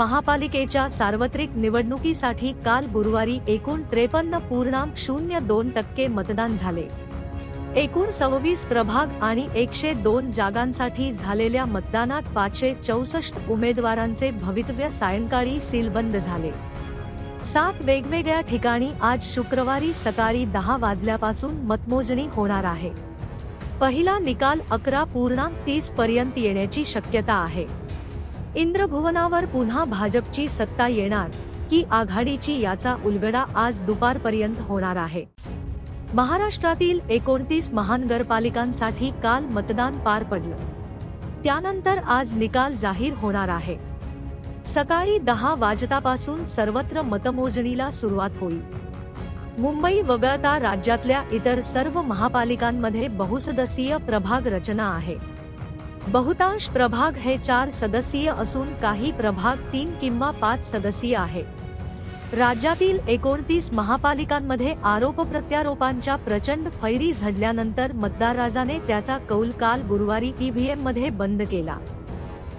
महापालिकेच्या सार्वत्रिक निवडणुकीसाठी काल गुरुवारी एकूण त्रेपन्न पूर्णांक शून्य दोन टक्के मतदान झाले. एकूण सव्वीस प्रभाग आणि एकशे दोन जागांसाठी झालेल्या मतदानात पाचशे चौसष्ट उमेदवारांचे भवितव्य सायंकाळी सीलबंद झाले. सात वेगवेगळ्या ठिकाणी आज शुक्रवारी सकाळी दहा वाजल्यापासून मतमोजणी होणार आहे. पहिला निकाल अकरा पूर्णांक तीस पर्यंत येण्याची शक्यता आहे. इंद्रभुवनावर पुन्हा भाजपची सत्ता येणार की आघाडीची याचा उलगडा आज दुपारपर्यंत होणार आहे. महाराष्ट्रातील एकोणतीस महानगरपालिकांसाठी काल मतदान पार पडलं. त्यानंतर आज निकाल जाहीर होणार आहे. सकाळी दहा वाजतापासून सर्वत्र मतमोजणीला सुरुवात होईल. मुंबई वगळता राज्यातल्या इतर सर्व महापालिकांमध्ये बहुसदस्यीय प्रभाग रचना आहे. बहुतांश प्रभाग हे चार सदस्यीय असून काही प्रभाग तीन किंवा पाच सदस्यीय आहे. राज्यातील एकोणतीस महापालिकांमध्ये आरोप प्रत्यारोपांच्या प्रचंड फैरी झडल्यानंतर मतदार राजाने त्याचा कौल काल गुरुवारी ईव्हीएममध्ये बंद केला.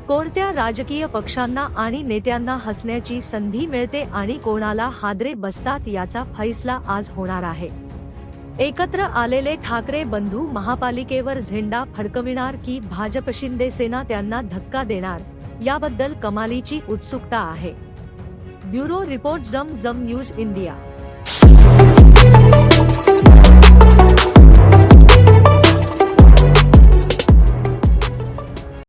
कोणत्या राजकीय पक्षांना आणि नेत्यांना हसण्याची संधी मिळते आणि कोणाला हादरे बसतात याचा फैसला आज होणार आहे. एकत्र आलेले ठाकरे बंधू महापालिकेवर झेंडा फडकविणार की भाजप शिंदे सेना त्यांना धक्का देणार? याबद्दल कमालीची उत्सुकता आहे. ब्युरो रिपोर्ट जम जम न्यूज इंडिया.